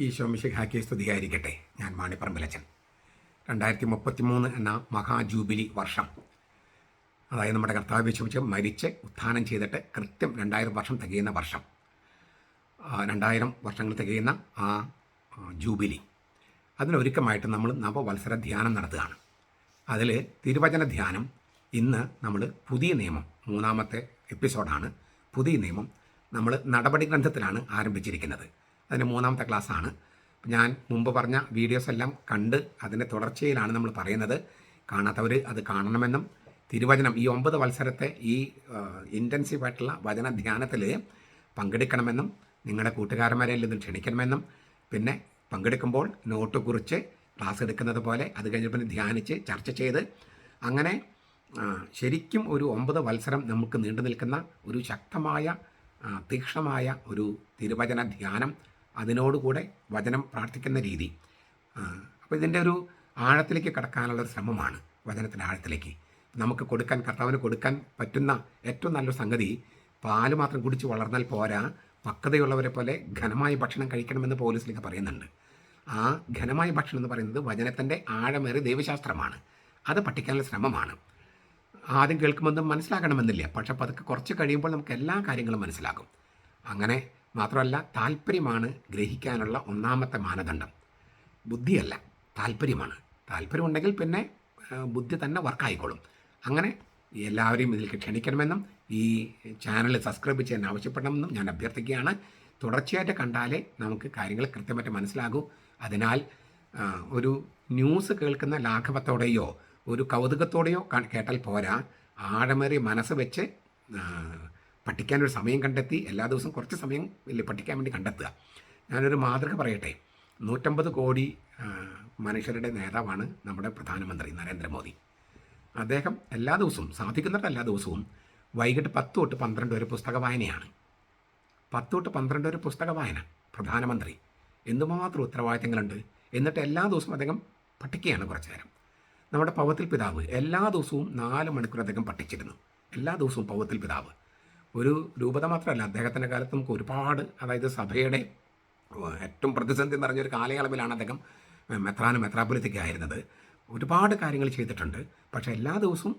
ഈശോ മിശിഹാക്കി സ്തുതിയായിരിക്കട്ടെ. ഞാൻ മാണിപ്പറമ്പിലച്ചൻ. രണ്ടായിരത്തി മുപ്പത്തി മൂന്ന് എന്ന മഹാജൂബിലി വർഷം. അതായത് നമ്മുടെ കർത്താവ് വിശ്വസിച്ച് മരിച്ച് ഉത്ഥാനം ചെയ്തിട്ട് കൃത്യം രണ്ടായിരം വർഷം തികയുന്ന വർഷം. രണ്ടായിരം വർഷങ്ങൾ തികയുന്ന ആ, ജൂബിലി. അതിനൊരുക്കമായിട്ട് നമ്മൾ നവവത്സര ധ്യാനം നടത്തുകയാണ്. അതിൽ തിരുവചന ധ്യാനം ഇന്ന് നമ്മൾ പുതിയ നിയമം മൂന്നാമത്തെ എപ്പിസോഡാണ്. പുതിയ നിയമം നമ്മൾ നടപടി ഗ്രന്ഥത്തിലാണ് ആരംഭിച്ചിരിക്കുന്നത്. അതിന്റെ മൂന്നാമത്തെ ക്ലാസ്സാണ്. ഞാൻ മുമ്പ് പറഞ്ഞ വീഡിയോസ് എല്ലാം കണ്ട് അതിന്റെ തുടർച്ചയിലാണ് നമ്മൾ പറയുന്നത്. കാണാത്തവർ അത് കാണണമെന്നും തിരുവചനം ഈ ഒമ്പത് മത്സരത്തെ ഈ ഇന്റൻസീവായിട്ടുള്ള വചന ധ്യാനത്തിൽ പങ്കെടുക്കണമെന്നും നിങ്ങളുടെ കൂട്ടുകാരന്മാരെ ഇത് ക്ഷണിക്കണമെന്നും പിന്നെ പങ്കെടുക്കുമ്പോൾ നോട്ട് കുറിച്ച് ക്ലാസ് എടുക്കുന്നത് പോലെ അത് കഴിഞ്ഞ് പിന്നെ ധ്യാനിച്ച് ചർച്ച ചെയ്ത് അങ്ങനെ ശരിക്കും ഒരു ഒമ്പത് മത്സരം നമുക്ക് നീണ്ടു നിൽക്കുന്ന ഒരു ശക്തമായ തീക്ഷ്ണമായ ഒരു തിരുവചന ധ്യാനം അതിനോടുകൂടെ വചനം പ്രാർത്ഥിക്കുന്ന രീതി. അപ്പോൾ ഇതിന്റെ ഒരു ആഴത്തിലേക്ക് കടക്കാനുള്ള ഒരു ശ്രമമാണ് വചനത്തിന്റെ ആഴത്തിലേക്ക്. നമുക്ക് കൊടുക്കാൻ കർത്താവിന് കൊടുക്കാൻ പറ്റുന്ന ഏറ്റവും നല്ലൊരു സംഗതി പാൽ മാത്രം കുടിച്ച് വളർന്നാൽ പോരാ പക്വതയുള്ളവരെ പോലെ ഘനമായ ഭക്ഷണം കഴിക്കണമെന്ന് പോലീസിലേക്ക് പറയുന്നുണ്ട്. ആ ഘനമായ ഭക്ഷണം എന്ന് പറയുന്നത് വചനത്തിന്റെ ആഴമേറി ദൈവശാസ്ത്രമാണ്. അത് പഠിക്കാനുള്ള ശ്രമമാണ്. ആദ്യം കേൾക്കുമെന്നും മനസ്സിലാക്കണമെന്നില്ല. പക്ഷെ പതുക്കെ കുറച്ച് കഴിയുമ്പോൾ നമുക്ക് എല്ലാ കാര്യങ്ങളും മനസ്സിലാകും. അങ്ങനെ മാത്രമല്ല താല്പര്യമാണ് ഗ്രഹിക്കാനുള്ള ഒന്നാമത്തെ മാനദണ്ഡം. ബുദ്ധിയല്ല താല്പര്യമാണ് താല്പര്യമുണ്ടെങ്കിൽ പിന്നെ ബുദ്ധി തന്നെ വർക്കായിക്കോളും. അങ്ങനെ എല്ലാവരെയും ഇതിലേക്ക് ക്ഷണിക്കണമെന്നും ഈ ചാനൽ സബ്സ്ക്രൈബ് ചെയ്യാൻ ആവശ്യപ്പെടണമെന്നും ഞാൻ അഭ്യർത്ഥിക്കുകയാണ്. തുടർച്ചയായിട്ട് കണ്ടാലേ നമുക്ക് കാര്യങ്ങൾ കൃത്യമായിട്ട് മനസ്സിലാകൂ. അതിനാൽ ഒരു ന്യൂസ് കേൾക്കുന്ന ലാഘവത്തോടെയോ ഒരു കൗതുകത്തോടെയോ കേട്ടാൽ പോരാ. ആഴമേറിയ മനസ്സ് വെച്ച് പഠിക്കാനൊരു സമയം കണ്ടെത്തി എല്ലാ ദിവസവും കുറച്ച് സമയം ഇല്ലേ പഠിക്കാൻ വേണ്ടി കണ്ടെത്തുക. ഞാനൊരു മാതൃക പറയട്ടെ. നൂറ്റമ്പത് കോടി മനുഷ്യരുടെ നേതാവാണ് നമ്മുടെ പ്രധാനമന്ത്രി നരേന്ദ്രമോദി. അദ്ദേഹം എല്ലാ ദിവസവും സാധിക്കുന്നിടത്ത് എല്ലാ ദിവസവും വൈകിട്ട് പത്ത് തൊട്ട് പന്ത്രണ്ട് വരെ പുസ്തക വായനയാണ്. പത്ത് തൊട്ട് പന്ത്രണ്ട് വരെ പുസ്തക വായന പ്രധാനമന്ത്രി. എന്തുമാത്രം ഉത്തരവാദിത്തങ്ങളുണ്ട്? എന്നിട്ട് എല്ലാ ദിവസവും അദ്ദേഹം പഠിക്കുകയാണ് കുറച്ച് നേരം. നമ്മുടെ പവത്തിൽ പിതാവ് എല്ലാ ദിവസവും നാല് മണിക്കൂർ അദ്ദേഹം പഠിച്ചിരുന്നു. എല്ലാ ദിവസവും പവത്തിൽ പിതാവ്. ഒരു രൂപത മാത്രമല്ല അദ്ദേഹത്തിന്റെ കാലത്ത് നമുക്ക് ഒരുപാട് അതായത് സഭയുടെ ഏറ്റവും പ്രതിസന്ധി നിറഞ്ഞൊരു കാലയളവിലാണ് അദ്ദേഹം മെത്രാന് ആയിരുന്നത്. ഒരുപാട് കാര്യങ്ങൾ ചെയ്തിട്ടുണ്ട്. പക്ഷേ എല്ലാ ദിവസവും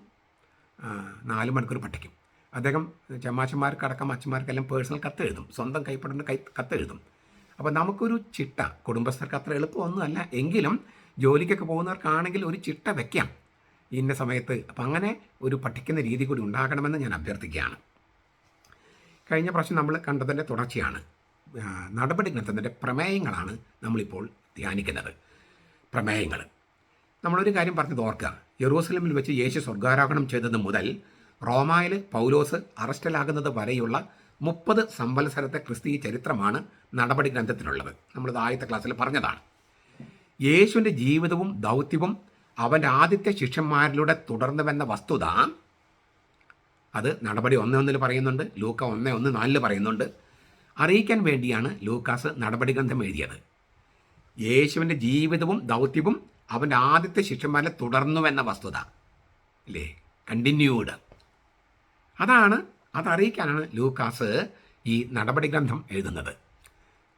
നാല് മണിക്കൂർ പഠിക്കും. അദ്ദേഹം ചമ്മാച്ചന്മാർക്കടക്കം അച്ഛന്മാർക്കെല്ലാം പേഴ്സണൽ കത്ത് എഴുതും. സ്വന്തം കൈപ്പടേണ്ട കൈ കത്ത് എഴുതും. അപ്പോൾ നമുക്കൊരു ചിട്ട കുടുംബസ്ഥർക്ക് അത്ര എളുപ്പമൊന്നുമല്ല. എങ്കിലും ജോലിക്കൊക്കെ പോകുന്നവർക്കാണെങ്കിൽ ഒരു ചിട്ട വെക്കാം. ഇന്ന സമയത്ത്. അപ്പം അങ്ങനെ ഒരു പഠിക്കുന്ന രീതി കൂടി ഉണ്ടാകണമെന്ന് ഞാൻ അഭ്യർത്ഥിക്കുകയാണ്. കഴിഞ്ഞ പ്രാവശ്യം നമ്മൾ കണ്ടതിന്റെ തുടർച്ചയാണ്. നടപടി ഗ്രന്ഥത്തിന്റെ പ്രമേയങ്ങളാണ് നമ്മളിപ്പോൾ ധ്യാനിക്കുന്നത്. പ്രമേയങ്ങൾ. നമ്മളൊരു കാര്യം പറഞ്ഞത് ഓർക്കുക യെറൂസലമിൽ വെച്ച് യേശു സ്വർഗാരോഹണം ചെയ്തത് മുതൽ റോമായിൽ പൗലോസ് അറസ്റ്റിലാകുന്നത് വരെയുള്ള മുപ്പത് സംവത്സരത്തെ ക്രിസ്തീയ ചരിത്രമാണ് നടപടി ഗ്രന്ഥത്തിലുള്ളത്. നമ്മളിത് ആദ്യത്തെ ക്ലാസ്സിൽ പറഞ്ഞതാണ്. യേശുവിന്റെ ജീവിതവും ദൗത്യവും അവന്റെ ആദ്യത്തെ ശിഷ്യന്മാരിലൂടെ തുടർന്നുവെന്ന വസ്തുത അത് നടപടി ഒന്ന് ഒന്നിൽ പറയുന്നുണ്ട് ലൂക്ക ഒന്ന് ഒന്ന് നാലിൽ പറയുന്നുണ്ട്. അറിയിക്കാൻ വേണ്ടിയാണ് ലൂക്കാസ് നടപടി ഗ്രന്ഥം എഴുതിയത്. യേശുവിന്റെ ജീവിതവും ദൗത്യവും അവന്റെ ആദ്യത്തെ ശിഷ്യന്മാരെ തുടർന്നുവെന്ന വസ്തുത അല്ലേ കണ്ടിന്യൂഡ് അതാണ് അതറിയിക്കാനാണ് ലൂക്കാസ് ഈ നടപടി ഗ്രന്ഥം എഴുതുന്നത്.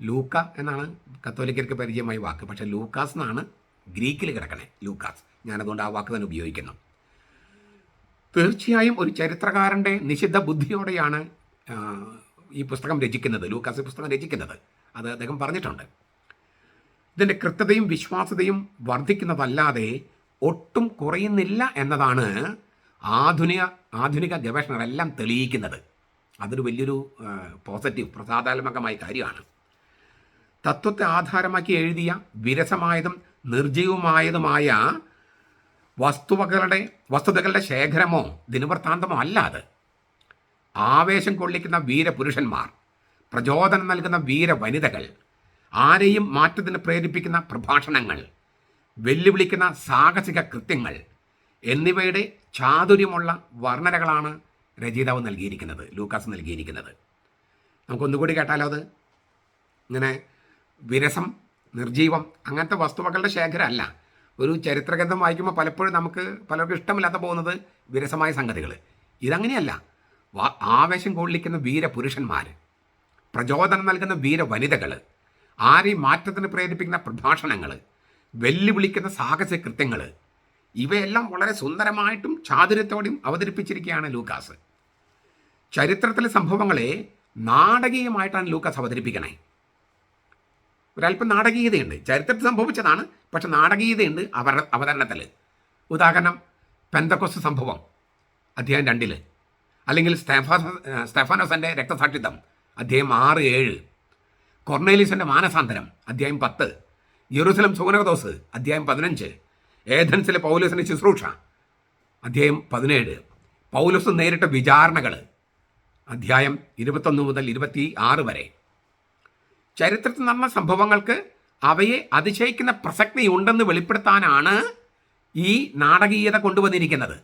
ലൂക്ക എന്നാണ് കത്തോലിക്കർക്ക് പരിചയമായ വാക്ക് പക്ഷേ ലൂക്കാസ് എന്നാണ് ഗ്രീക്കിൽ കിടക്കണേ ലൂക്കാസ്. ഞാനതുകൊണ്ട് ആ വാക്ക് തന്നെ ഉപയോഗിക്കുന്നു. തീർച്ചയായും ഒരു ചരിത്രകാരന്റെ നിഷിദ്ധ ബുദ്ധിയോടെയാണ് ഈ പുസ്തകം രചിക്കുന്നത് ലൂക്കാസ് പുസ്തകം രചിക്കുന്നത്. അത് അദ്ദേഹം പറഞ്ഞിട്ടുണ്ട്. ഇതിന്റെ കൃത്യതയും വിശ്വാസ്യതയും വർദ്ധിക്കുന്നതല്ലാതെ ഒട്ടും കുറയുന്നില്ല എന്നതാണ് ആധുനിക ആധുനിക ഗവേഷണങ്ങളെല്ലാം തെളിയിക്കുന്നത്. അതൊരു വലിയൊരു പോസിറ്റീവ് പ്രസാദാത്മകമായ കാര്യമാണ്. തത്വത്തെ ആധാരമാക്കി എഴുതിയ വിരസമായതും നിർജീവമായതുമായ വസ്തുവകളുടെ വസ്തുതകളുടെ ശേഖരമോ ദിനവൃത്താന്തമോ അല്ല അത്. ആവേശം കൊള്ളിക്കുന്ന വീരപുരുഷന്മാർ പ്രചോദനം നൽകുന്ന വീര വനിതകൾ ആരെയും മാറ്റത്തിന് പ്രേരിപ്പിക്കുന്ന പ്രഭാഷണങ്ങൾ വെല്ലുവിളിക്കുന്ന സാഹസിക കൃത്യങ്ങൾ എന്നിവയുടെ ചാതുര്യമുള്ള വർണനകളാണ് രചയിതാവ് നൽകിയിരിക്കുന്നത് ലൂക്കാസ് നൽകിയിരിക്കുന്നത്. നമുക്കൊന്നുകൂടി കേട്ടാലോ അത്? ഇങ്ങനെ വിരസം നിർജീവം അങ്ങനത്തെ വസ്തുവകളുടെ ശേഖരമല്ല ഒരു ചരിത്രഗ്രന്ഥം വായിക്കുമ്പോൾ പലപ്പോഴും നമുക്ക് പലർക്കും ഇഷ്ടമില്ലാത്ത പോകുന്നത് വിരസമായ സംഗതികൾ. ഇതങ്ങനെയല്ല. ആവേശം കൊള്ളിക്കുന്ന വീരപുരുഷന്മാർ പ്രചോദനം നൽകുന്ന വീര വനിതകൾ ആരെയും മാറ്റത്തിന് പ്രേരിപ്പിക്കുന്ന പ്രഭാഷണങ്ങൾ വെല്ലുവിളിക്കുന്ന സാഹസ കൃത്യങ്ങൾ ഇവയെല്ലാം വളരെ സുന്ദരമായിട്ടും ചാതുര്യത്തോടെയും അവതരിപ്പിച്ചിരിക്കുകയാണ് ലൂക്കാസ്. ചരിത്രത്തിലെ സംഭവങ്ങളെ നാടകീയമായിട്ടാണ് ലൂക്കാസ് അവതരിപ്പിക്കണേ. ഒരല്പം നാടകീയതയുണ്ട്. ചരിത്രത്തിൽ സംഭവിച്ചതാണ് പക്ഷെ നാടകീയതയുണ്ട് അവർ അവതരണത്തിൽ ഉദാഹരണം പെന്തക്കൊസ് സംഭവം അധ്യായം രണ്ടിൽ അല്ലെങ്കിൽ സ്റ്റെഫാ സ്റ്റെഫാനോസിന്റെ രക്തസാക്ഷിത്വം അധ്യായം ആറ് ഏഴ്. കൊർണേലിസിന്റെ മാനസാന്തരം അധ്യായം പത്ത്. യെറൂസലം സുഗനകദോസ് അധ്യായം പതിനഞ്ച്. ഏഥൻസിലെ പൗലോസിന്റെ ശുശ്രൂഷ അധ്യായം പതിനേഴ്. പൗലോസ് നേരിട്ട വിചാരണകൾ അധ്യായം ഇരുപത്തൊന്ന് മുതൽ ഇരുപത്തി ആറ് വരെ. ചരിത്രത്തിൽ നടന്ന സംഭവങ്ങൾക്ക് അവയെ അതിശയിക്കുന്ന പ്രസക്തി ഉണ്ടെന്ന് വെളിപ്പെടുത്താനാണ് ഈ നാടകീയത കൊണ്ടുവന്നിരിക്കുന്നത്.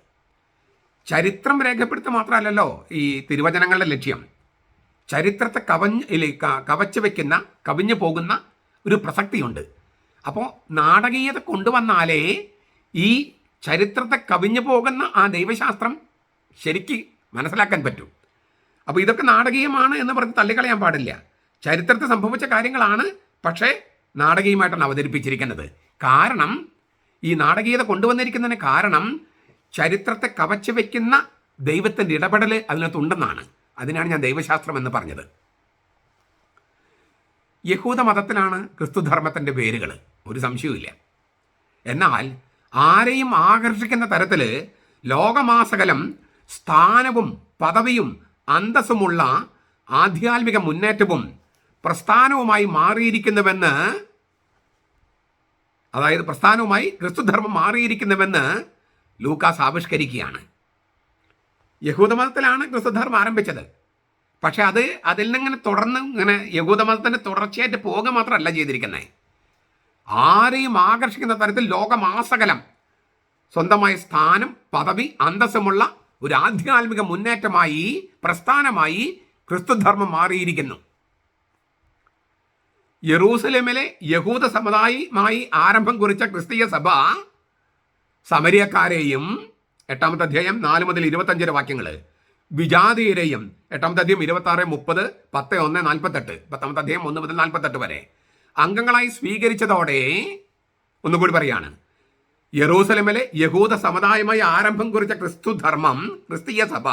ചരിത്രം രേഖപ്പെടുത്തുക മാത്രമല്ലല്ലോ ഈ തിരുവചനങ്ങളുടെ ലക്ഷ്യം. ചരിത്രത്തെ കവഞ്ഞ് കവച്ചു വെക്കുന്ന കവിഞ്ഞു പോകുന്ന ഒരു പ്രസക്തിയുണ്ട്. അപ്പോൾ നാടകീയത കൊണ്ടുവന്നാലേ ഈ ചരിത്രത്തെ കവിഞ്ഞു പോകുന്ന ആ ദൈവശാസ്ത്രം ശരിക്ക് മനസ്സിലാക്കാൻ പറ്റും. അപ്പോൾ ഇതൊക്കെ നാടകീയമാണ് എന്ന് പറഞ്ഞ് തള്ളിക്കളയാൻ പാടില്ല. ചരിത്രത്തെ സംഭവിച്ച കാര്യങ്ങളാണ്. പക്ഷേ നാടകീയമായിട്ടാണ് അവതരിപ്പിച്ചിരിക്കുന്നത്. കാരണം ഈ നാടകീയത കൊണ്ടുവന്നിരിക്കുന്നതിന് കാരണം ചരിത്രത്തെ കവച്ചു വയ്ക്കുന്ന ദൈവത്തിന്റെ ഇടപെടൽ അതിനകത്തുണ്ടെന്നാണ്. അതിനാണ് ഞാൻ ദൈവശാസ്ത്രം എന്ന് പറഞ്ഞത്. യഹൂദ മതത്തിലാണ് ക്രിസ്തുധർമ്മത്തിന്റെ പേരുകൾ ഒരു സംശയവുമില്ല. എന്നാൽ ആരെയും ആകർഷിക്കുന്ന തരത്തിൽ ലോകമാസകലം സ്ഥാനവും പദവിയും അന്തസ്സുമുള്ള ആധ്യാത്മിക മുന്നേറ്റവും പ്രസ്ഥാനവുമായി മാറിയിരിക്കുന്നുവെന്ന് അതായത് പ്രസ്ഥാനവുമായി ക്രിസ്തുധർമ്മം മാറിയിരിക്കുന്നുവെന്ന് ലൂക്കാസ് ആവിഷ്കരിക്കുകയാണ്. യഹൂദമതത്തിലാണ് ക്രിസ്തുധർമ്മം ആരംഭിച്ചത്. പക്ഷെ അത് അതിൽ നിന്നിങ്ങനെ തുടർന്ന് ഇങ്ങനെ യഹൂദമതത്തിന്റെ തുടർച്ചയായിട്ട് പോവുക മാത്രമല്ല ചെയ്തിരിക്കുന്നത്. ആരെയും ആകർഷിക്കുന്ന തരത്തിൽ ലോകമാസകലം സ്വന്തമായ സ്ഥാനം പദവി അന്തസ്സുമുള്ള ഒരു ആധ്യാത്മിക മുന്നേറ്റമായി പ്രസ്ഥാനമായി ക്രിസ്തുധർമ്മം മാറിയിരിക്കുന്നു. യെറൂസലേമിലെ യഹൂദ സമുദായമായി ആരംഭം കുറിച്ച ക്രിസ്തീയ സഭ സമരിയക്കാരെയും എട്ടാമത്തെ അധ്യായം നാല് മുതൽ ഇരുപത്തഞ്ചര വാക്യങ്ങൾ വിജാതീയരെയും എട്ടാമത്തെ അധ്യായം ഇരുപത്തി ആറ് മുപ്പത് പത്ത് ഒന്ന് നാൽപ്പത്തെട്ട് പത്താമത്തെ അധ്യായം ഒന്ന് മുതൽ നാൽപ്പത്തെട്ട് വരെ. അംഗങ്ങളായി സ്വീകരിച്ചതോടെ ഒന്നുകൂടി പറയാണ്. യെറൂസലമിലെ യഹൂദ സമുദായമായി ആരംഭം കുറിച്ച ക്രിസ്തു ധർമ്മം ക്രിസ്തീയ സഭ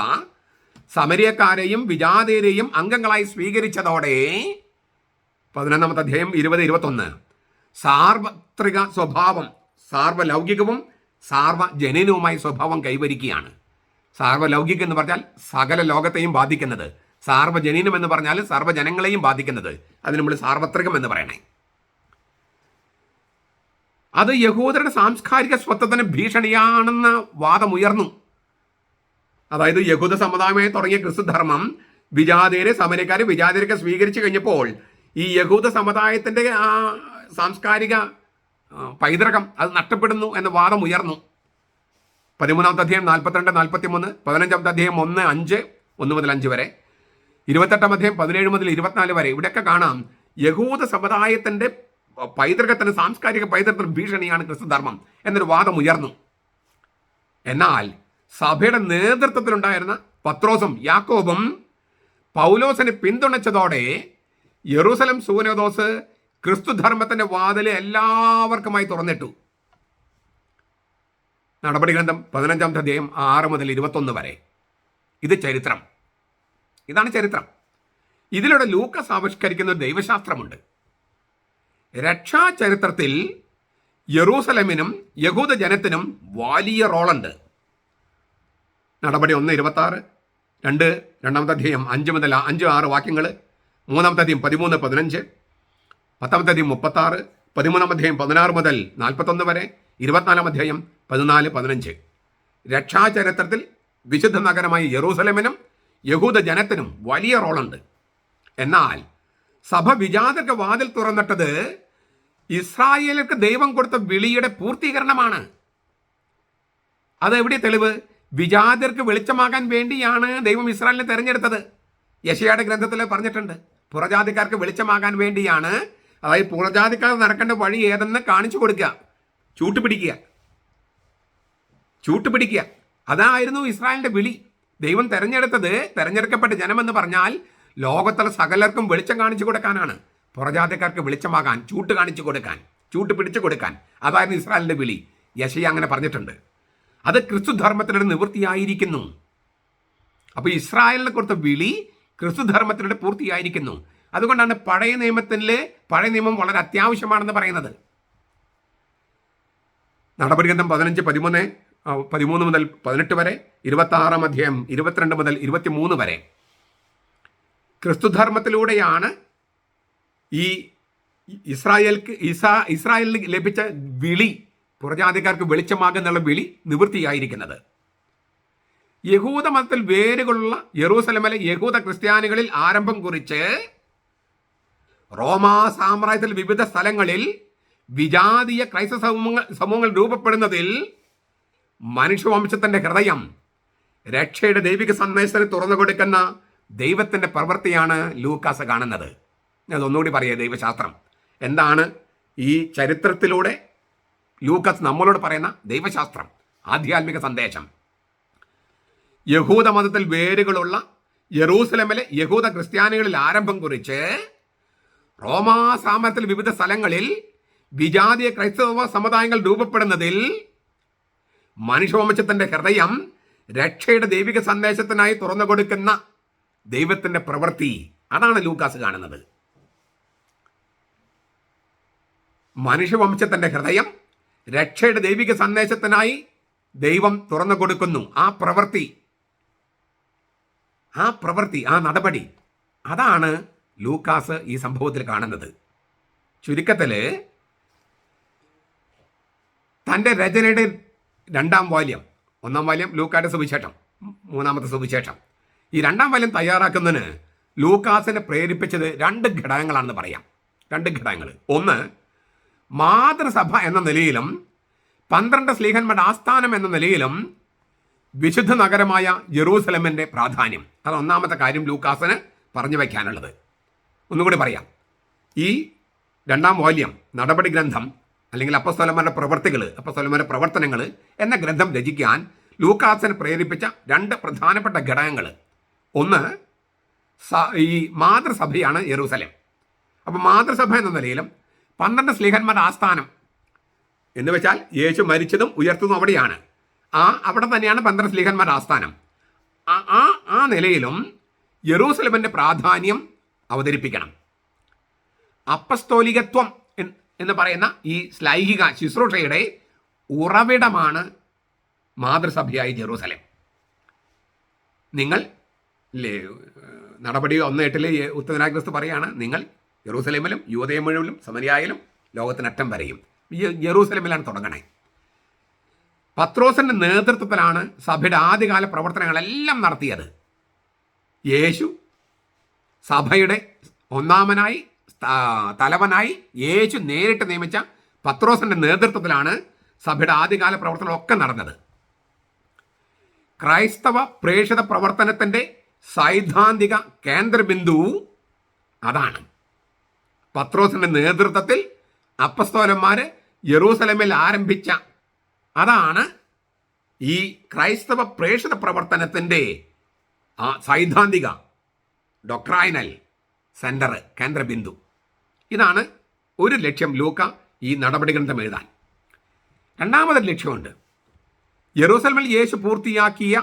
സമരിയക്കാരെയും വിജാതീയരെയും അംഗങ്ങളായി സ്വീകരിച്ചതോടെ പതിനൊന്നാമത്തെ അധ്യായം ഇരുപത് ഇരുപത്തൊന്ന്. സാർവത്രിക സ്വഭാവം സാർവലൗകികവും സാർവജനീനവുമായ സ്വഭാവം കൈവരിക്കുകയാണ്. സാർവലൗകികം എന്ന് പറഞ്ഞാൽ സകല ലോകത്തെയും ബാധിക്കുന്നത്. സാർവജനീനം എന്ന് പറഞ്ഞാൽ സർവജനങ്ങളെയും ബാധിക്കുന്നത്. അതിന് നമ്മൾ സാർവത്രികം എന്ന് പറയണേ. അത് യഹൂദരുടെ സാംസ്കാരിക സ്വത്വത്തിന് ഭീഷണിയാണെന്ന വാദമുയർന്നു അതായത് യഹൂദ സമുദായമായി തുടങ്ങിയ ക്രിസ്തുധർമ്മം വിജാതീരെ സമരക്കാരെ വിജാതീരൊക്കെ സ്വീകരിച്ചു കഴിഞ്ഞപ്പോൾ ഈ യഹൂദ സമുദായത്തിന്റെ ആ സാംസ്കാരിക പൈതൃകം അത് നഷ്ടപ്പെടുന്നു എന്ന വാദം ഉയർന്നു. പതിമൂന്നാമത്തെ അധ്യായം നാൽപ്പത്തിരണ്ട് നാൽപ്പത്തി മൂന്ന് പതിനഞ്ചാമത്തെ അധ്യായം ഒന്ന് അഞ്ച് ഒന്ന് മുതൽ അഞ്ച് വരെ. ഇരുപത്തെട്ടാം അധ്യായം പതിനേഴ് മുതൽ ഇരുപത്തിനാല് വരെ. ഇവിടെയൊക്കെ കാണാം. യഹൂദ സമുദായത്തിന്റെ പൈതൃകത്തിന് സാംസ്കാരിക പൈതൃകത്തിന് ഭീഷണിയാണ് ക്രിസ്തുധർമ്മം എന്നൊരു വാദം ഉയർന്നു. എന്നാൽ സഭയുടെ നേതൃത്വത്തിലുണ്ടായിരുന്ന പത്രോസും യാക്കോബും പൗലോസിനെ പിന്തുണച്ചതോടെ യെറൂസലം സൂനോദോസ് ക്രിസ്തുധർമ്മത്തിന്റെ വാതിൽ എല്ലാവർക്കുമായി തുറന്നിട്ടു. നടപടി ഗ്രന്ഥം പതിനഞ്ചാമത്തെ അധ്യായം ആറ് മുതൽ ഇരുപത്തൊന്ന് വരെ. ഇത് ചരിത്രം. ഇതാണ് ചരിത്രം. ഇതിലൂടെ ലൂക്കസ് ആവിഷ്കരിക്കുന്ന ഒരു ദൈവശാസ്ത്രമുണ്ട്. രക്ഷാചരിത്രത്തിൽ യെറൂസലമിനും യഹൂദ ജനത്തിനും വലിയ റോളുണ്ട്. നടപടി ഒന്ന് ഇരുപത്തി ആറ് രണ്ട് രണ്ടാമത്തെ അധ്യായം അഞ്ച് മുതൽ അഞ്ച് ആറ് വാക്യങ്ങൾ മൂന്നാമത്തെ അധികം പതിമൂന്ന് പതിനഞ്ച്. പത്താമത്തെ അധികം മുപ്പത്താറ് പതിമൂന്നാം അധ്യായം പതിനാറ് മുതൽ നാൽപ്പത്തൊന്ന് വരെ ഇരുപത്തിനാലാം അധ്യായം പതിനാല് പതിനഞ്ച്. രക്ഷാചരിത്രത്തിൽ വിശുദ്ധ നഗരമായ യെറൂസലേമിനും യഹൂദ ജനത്തിനും വലിയ റോളുണ്ട്. എന്നാൽ സഭ വിജാതക വാതിൽ തുറന്നിട്ടത് ഇസ്രായേലർക്ക് ദൈവം കൊടുത്ത വിളിയുടെ പൂർത്തീകരണമാണ്. അതെവിടെ തെളിവ്? വിജാതർക്ക് വെളിച്ചമാകാൻ വേണ്ടിയാണ് ദൈവം ഇസ്രായേലിനെ തെരഞ്ഞെടുത്തത്. യശയുടെ ഗ്രന്ഥത്തിൽ പറഞ്ഞിട്ടുണ്ട്. പുറജാതിക്കാർക്ക് വെളിച്ചമാകാൻ വേണ്ടിയാണ്. അതായത് പുറജാതിക്കാർ നടക്കേണ്ട വഴി ഏതെന്ന് കാണിച്ചു കൊടുക്കുക. ചൂട്ടുപിടിക്കുക ചൂട്ടുപിടിക്കുക അതായിരുന്നു ഇസ്രായേലിന്റെ വിളി. ദൈവം തെരഞ്ഞെടുത്തത് തെരഞ്ഞെടുക്കപ്പെട്ട ജനമെന്ന് പറഞ്ഞാൽ ലോകത്തുള്ള സകലർക്കും വെളിച്ചം കാണിച്ചു കൊടുക്കാനാണ്. പുറജാതിക്കാർക്ക് വെളിച്ചമാകാൻ ചൂട്ട് കാണിച്ചു കൊടുക്കാൻ ചൂട്ട് പിടിച്ചു കൊടുക്കാൻ. അതായിരുന്നു ഇസ്രായേലിന്റെ വിളി. യശയ അങ്ങനെ പറഞ്ഞിട്ടുണ്ട്. അത് ക്രിസ്തു ധർമ്മത്തിനൊരു നിവൃത്തിയായിരിക്കുന്നു. അപ്പോൾ ഇസ്രായേലിനെ കൊടുത്ത വിളി ക്രിസ്തു ധർമ്മത്തിലൂടെ പൂർത്തിയായിരിക്കുന്നു. അതുകൊണ്ടാണ് പഴയ നിയമത്തിലെ പഴയ നിയമം വളരെ അത്യാവശ്യമാണെന്ന് പറയുന്നത്. നടപടിഗ്രന്ഥം പതിനഞ്ച് പതിമൂന്ന് പതിമൂന്ന് മുതൽ പതിനെട്ട് വരെ ഇരുപത്താറാം അധ്യായം ഇരുപത്തിരണ്ട് മുതൽ ഇരുപത്തിമൂന്ന് വരെ. ക്രിസ്തുധർമ്മത്തിലൂടെയാണ് ഈ ഇസ്രായേൽക്ക് ഇസാ ഇസ്രായേലിന് ലഭിച്ച വിളി പുറജാതിക്കാർക്ക് വെളിച്ചമാകുന്നുള്ള വിളി നിവൃത്തിയായിരിക്കുന്നത്. യഹൂദ മതത്തിൽ വേരുകളുള്ള യെറൂസലമിലെ യഹൂദ ക്രിസ്ത്യാനികളിൽ ആരംഭം കുറിച്ച് റോമാ സാമ്രാജ്യത്തിൽ വിവിധ സ്ഥലങ്ങളിൽ വിജാതീയ ക്രൈസ്തവ സമൂഹങ്ങൾ സമൂഹങ്ങൾ രൂപപ്പെടുന്നതിൽ മനുഷ്യവംശത്തിന്റെ ഹൃദയം രക്ഷയുടെ ദൈവിക സന്ദേശത്തിന് തുറന്നു കൊടുക്കുന്ന ദൈവത്തിന്റെ പ്രവൃത്തിയാണ് ലൂക്കാസ് കാണുന്നത്. ഞാൻ ഒന്നുകൂടി പറയാം ദൈവശാസ്ത്രം. എന്താണ് ഈ ചരിത്രത്തിലൂടെ ലൂക്കാസ് നമ്മളോട് പറയുന്ന ദൈവശാസ്ത്രം ആധ്യാത്മിക സന്ദേശം? യഹൂദ മതത്തിൽ വേരുകളുള്ള യെറൂസലമിലെ യഹൂദ ക്രിസ്ത്യാനികളിൽ ആരംഭം കുറിച്ച് റോമാ സാമ്രാജ്യത്തിൽ വിവിധ സ്ഥലങ്ങളിൽ വിജാതീയ ക്രൈസ്തവ സമുദായങ്ങൾ രൂപപ്പെടുന്നതിൽ മനുഷ്യവംശത്തിന്റെ ഹൃദയം രക്ഷയുടെ ദൈവിക സന്ദേശത്തിനായി തുറന്നു കൊടുക്കുന്ന ദൈവത്തിന്റെ പ്രവൃത്തി. അതാണ് ലൂക്കാസ് കാണുന്നത്. മനുഷ്യവംശത്തിന്റെ ഹൃദയം രക്ഷയുടെ ദൈവിക സന്ദേശത്തിനായി ദൈവം തുറന്നു കൊടുക്കുന്നു. ആ പ്രവൃത്തി ആ പ്രവൃത്തി ആ നടപടി. അതാണ് ലൂക്കാസ് ഈ സംഭവത്തിൽ കാണുന്നത്. ചുരുക്കത്തിൽ തന്റെ രചനയുടെ രണ്ടാം വാല്യം ഒന്നാം വാല്യം ലൂക്കാന്റെ സുവിശേഷം മൂന്നാമത്തെ സുവിശേഷം. ഈ രണ്ടാം വാല്യം തയ്യാറാക്കുന്നതിന് ലൂക്കാസിനെ പ്രേരിപ്പിച്ചത് രണ്ട് ഘടകങ്ങളാണെന്ന് പറയാം. രണ്ട് ഘടകങ്ങൾ ഒന്ന് മാതൃസഭ എന്ന നിലയിലും പന്ത്രണ്ട് സ്ലീഹന്മാരുടെ ആസ്ഥാനം എന്ന നിലയിലും വിശുദ്ധ നഗരമായ ജെറൂസലമിന്റെ പ്രാധാന്യം. അത് ഒന്നാമത്തെ കാര്യം ലൂക്കാസന് പറഞ്ഞു വയ്ക്കാനുള്ളത്. ഒന്നുകൂടി പറയാം. ഈ രണ്ടാം വാല്യം നടപടി ഗ്രന്ഥം അല്ലെങ്കിൽ അപ്പസ്തോലന്മാരുടെ പ്രവർത്തികൾ അപ്പസ്തോലന്മാരുടെ പ്രവർത്തനങ്ങൾ എന്ന ഗ്രന്ഥം രചിക്കാൻ ലൂക്കാസിനെ പ്രേരിപ്പിച്ച രണ്ട് പ്രധാനപ്പെട്ട ഘടകങ്ങൾ ഒന്ന് ഈ മാതൃസഭയാണ് യെറൂസലേം അപ്പോൾ മാതൃസഭ എന്ന നിലയിലും പന്ത്രണ്ട് സ്ലീഹന്മാരുടെ ആസ്ഥാനം എന്ന് വെച്ചാൽ യേശു മരിച്ചതും ഉയർത്തുന്നതും അവിടെയാണ്. ആ അവിടെ തന്നെയാണ് പന്ത്രണ്ട് സ്ലീഹന്മാരുടെ ആസ്ഥാനം. ആ ആ നിലയിലും യെറൂസലമിന്റെ പ്രാധാന്യം അവതരിപ്പിക്കണം. അപ്പസ്തോലികത്വം എന്ന് പറയുന്ന ഈ ശ്ലൈഹിക ശുശ്രൂഷയുടെ ഉറവിടമാണ് മാതൃസഭയായി ജെറൂസലേം. നിങ്ങൾ നടപടി ഒന്ന് എട്ടിലെ ഉത്തരനാഗ്രസ്ത് പറയാണ് നിങ്ങൾ ജെറൂസലേമിലും യുവതയെ മുഴുവനും സമരിയായാലും ലോകത്തിനറ്റം വരെയും. ജെറൂസലേമിലാണ് തുടങ്ങണേ. പത്രോസിന്റെ നേതൃത്വത്തിലാണ് സഭയുടെ ആദ്യകാല പ്രവർത്തനങ്ങളെല്ലാം നടത്തിയത്. യേശു സഭയുടെ ഒന്നാമനായി തലവനായി യേശു നേരിട്ട് നിയമിച്ച പത്രോസിന്റെ നേതൃത്വത്തിലാണ് സഭയുടെ ആദ്യകാല പ്രവർത്തനമൊക്കെ നടന്നത്. ക്രൈസ്തവ പ്രേക്ഷിത പ്രവർത്തനത്തിന്റെ സൈദ്ധാന്തിക കേന്ദ്രബിന്ദു അതാണ്. പത്രോസിന്റെ നേതൃത്വത്തിൽ അപ്പസ്തോലന്മാർ യെറൂസലമിൽ ആരംഭിച്ച അതാണ് ഈ ക്രൈസ്തവ പ്രേക്ഷക പ്രവർത്തനത്തിന്റെ സൈദ്ധാന്തിക ഡൊക്ട്രൈനൽ സെന്റർ കേന്ദ്രബിന്ദു. ഇതാണ് ഒരു ലക്ഷ്യം ലൂക്ക ഈ നടപടി ഗ്രന്ഥം എഴുതാൻ. രണ്ടാമതൊരു ലക്ഷ്യമുണ്ട്. യെറൂസലമിൽ യേശു പൂർത്തിയാക്കിയ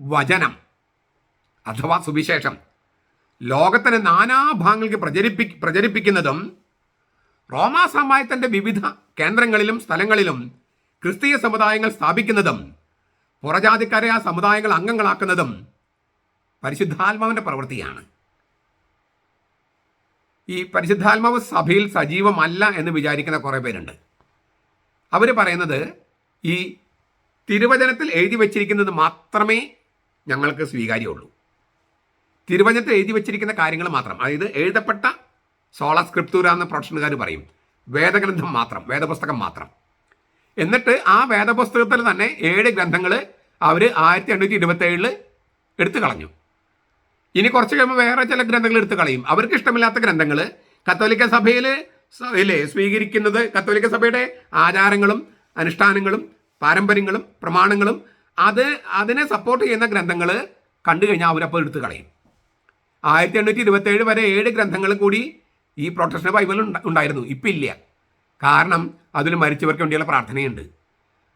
വചനം അഥവാ സുവിശേഷം ലോകത്തിന് നാനാഭാഗങ്ങൾക്ക് പ്രചരിപ്പി പ്രചരിപ്പിക്കുന്നതും റോമാ സമായത്തിന്റെ വിവിധ കേന്ദ്രങ്ങളിലും സ്ഥലങ്ങളിലും ക്രിസ്തീയ സമുദായങ്ങൾ സ്ഥാപിക്കുന്നതും പുറജാതിക്കാരെ ആ സമുദായങ്ങൾ അംഗങ്ങളാക്കുന്നതും പരിശുദ്ധാത്മാവിന്റെ പ്രവൃത്തിയാണ്. ഈ പരിശുദ്ധാത്മാവ് സഭയിൽ സജീവമല്ല എന്ന് വിചാരിക്കുന്ന കുറേ പേരുണ്ട്. അവർ പറയുന്നത് ഈ തിരുവചനത്തിൽ എഴുതി വച്ചിരിക്കുന്നത് മാത്രമേ ഞങ്ങൾക്ക് സ്വീകാര്യമുള്ളൂ. തിരുവചനത്തിൽ എഴുതി വച്ചിരിക്കുന്ന കാര്യങ്ങൾ മാത്രം. അതായത് എഴുതപ്പെട്ട സോള സ്ക്രിപ്തൂര എന്ന പറയും. വേദഗ്രന്ഥം മാത്രം വേദപുസ്തകം മാത്രം. എന്നിട്ട് ആ വേദപുസ്തകത്തിൽ തന്നെ ഏഴ് ഗ്രന്ഥങ്ങൾ അവർ ആയിരത്തി എണ്ണൂറ്റി ഇരുപത്തേഴിൽ എടുത്തു കളഞ്ഞു. ഇനി കുറച്ച് കഴിയുമ്പോൾ വേറെ ചില ഗ്രന്ഥങ്ങൾ എടുത്തു കളയും. അവർക്ക് ഇഷ്ടമില്ലാത്ത ഗ്രന്ഥങ്ങൾ കത്തോലിക്ക സഭയിൽ ഇല്ലേ സ്വീകരിക്കുന്നത് കത്തോലിക്ക സഭയുടെ ആചാരങ്ങളും അനുഷ്ഠാനങ്ങളും പാരമ്പര്യങ്ങളും പ്രമാണങ്ങളും അത് അതിനെ സപ്പോർട്ട് ചെയ്യുന്ന ഗ്രന്ഥങ്ങൾ കണ്ടു കഴിഞ്ഞാൽ അവരപ്പോൾ എടുത്തു കളയും. ആയിരത്തി എണ്ണൂറ്റി ഇരുപത്തേഴ് വരെ ഏഴ് ഗ്രന്ഥങ്ങൾ കൂടി ഈ പ്രൊട്ടക്ഷൻ ബൈബിൾ ഉണ്ടായിരുന്നു. ഇപ്പം ഇല്ല. കാരണം അതിൽ മരിച്ചവർക്ക് വേണ്ടിയുള്ള പ്രാർത്ഥനയുണ്ട്.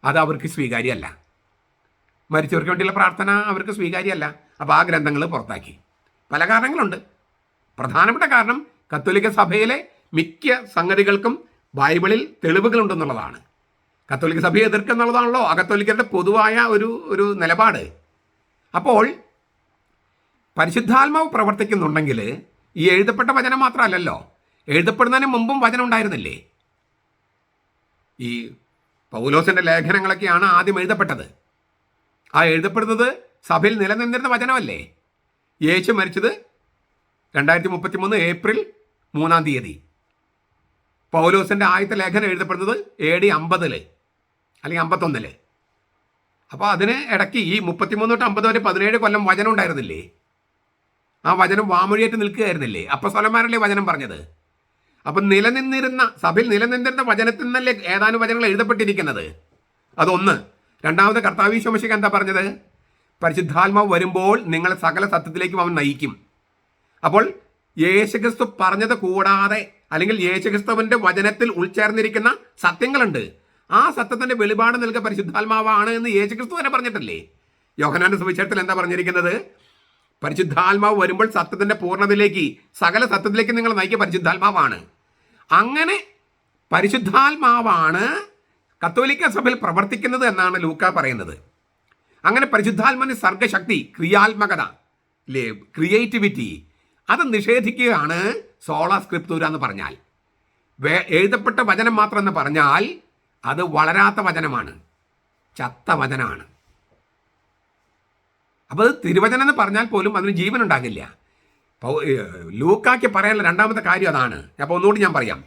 അത് അവർക്ക് സ്വീകാര്യമല്ല. മരിച്ചവർക്ക് വേണ്ടിയുള്ള പ്രാർത്ഥന അവർക്ക് സ്വീകാര്യമല്ല. അപ്പോൾ ആ ഗ്രന്ഥങ്ങൾ പുറത്താക്കി. പല കാരണങ്ങളുണ്ട്. പ്രധാനപ്പെട്ട കാരണം കത്തോലിക്ക സഭയിലെ മിക്ക സംഗതികൾക്കും ബൈബിളിൽ തെളിവുകളുണ്ടെന്നുള്ളതാണ്. കത്തോലിക്ക സഭയെ എതിർക്കുന്നുള്ളതാണല്ലോ അകത്തോലിക്കരുടെ പൊതുവായ ഒരു ഒരു നിലപാട്. അപ്പോൾ പരിശുദ്ധാത്മാവ് പ്രവർത്തിക്കുന്നുണ്ടെങ്കിൽ ഈ എഴുതപ്പെട്ട വചനം മാത്രമല്ലല്ലോ. എഴുതപ്പെടുന്നതിന് മുമ്പും വചനം ഉണ്ടായിരുന്നില്ലേ? ഈ പൗലോസിന്റെ ലേഖനങ്ങളൊക്കെയാണ് ആദ്യം എഴുതപ്പെട്ടത്. ആ എഴുതപ്പെടുന്നത് സഭയിൽ നിലനിന്നിരുന്ന വചനമല്ലേ? യേശു മരിച്ചത് രണ്ടായിരത്തി മുപ്പത്തി മൂന്ന് ഏപ്രിൽ മൂന്നാം തീയതി. പൗലോസിന്റെ ആദ്യത്തെ ലേഖനം എഴുതപ്പെടുന്നത് എ ഡി അമ്പതിൽ അല്ലെങ്കിൽ അമ്പത്തൊന്നിൽ. അപ്പോൾ അതിന് ഇടയ്ക്ക് ഈ മുപ്പത്തിമൂന്ന് തൊട്ട് അമ്പത് വരെ പതിനേഴ് കൊല്ലം വചനം ഉണ്ടായിരുന്നില്ലേ? ആ വചനം വാമൊഴിയേറ്റ് നിൽക്കുകയായിരുന്നില്ലേ? അപ്പസ്വലന്മാരല്ലേ വചനം പറഞ്ഞത്? അപ്പം നിലനിന്നിരുന്ന സഭയിൽ നിലനിന്നിരുന്ന വചനത്തിൽ നിന്നല്ലേ ഏതാനും വചനങ്ങൾ എഴുതപ്പെട്ടിരിക്കുന്നത്? അതൊന്ന്. രണ്ടാമത് കർത്താവി ശോമശിക എന്താ പറഞ്ഞത്? പരിശുദ്ധാത്മാവ് വരുമ്പോൾ നിങ്ങളെ സകല സത്യത്തിലേക്കും അവൻ നയിക്കും. അപ്പോൾ യേശുക്രിസ്തു പറഞ്ഞത് കൂടാതെ അല്ലെങ്കിൽ യേശുക്രിസ്തുവിന്റെ വചനത്തിൽ ഉൾച്ചേർന്നിരിക്കുന്ന സത്യങ്ങളുണ്ട്. ആ സത്യത്തിന്റെ വെളിപാട് നൽകുക പരിശുദ്ധാത്മാവാണ് എന്ന് യേശുക്രിസ്തു തന്നെ പറഞ്ഞിട്ടല്ലേ? യോഹനാന്റെ സുവിശേഷത്തിൽ എന്താ പറഞ്ഞിരിക്കുന്നത്? പരിശുദ്ധാത്മാവ് വരുമ്പോൾ സത്യത്തിന്റെ പൂർണതയിലേക്ക് സകല സത്യത്തിലേക്ക് നിങ്ങൾ നയിക്കുക പരിശുദ്ധാത്മാവാണ്. അങ്ങനെ പരിശുദ്ധാത്മാവാണ് കത്തോലിക്ക സഭയിൽ പ്രവർത്തിക്കുന്നത് എന്നാണ് ലൂക്ക പറയുന്നത്. അങ്ങനെ പരിശുദ്ധാത്മാവിന് സർഗശക്തി ക്രിയാത്മകത അല്ലേ ക്രിയേറ്റിവിറ്റി അത് നിഷേധിക്കുകയാണ് സോള സ്ക്രിപ്തൂര എന്ന് പറഞ്ഞാൽ. എഴുതപ്പെട്ട വചനം മാത്രം എന്ന് പറഞ്ഞാൽ അത് വളരാത്ത വചനമാണ്. ചത്ത വചനമാണ്. അപ്പോൾ തിരുവചനം എന്ന് പറഞ്ഞാൽ പോലും അതിന് ഏ, ലൂക്കാക്ക് പറയാനുള്ള രണ്ടാമത്തെ കാര്യം അതാണ്. അപ്പോൾ ഒന്നുകൂടി ഞാൻ പറയാം.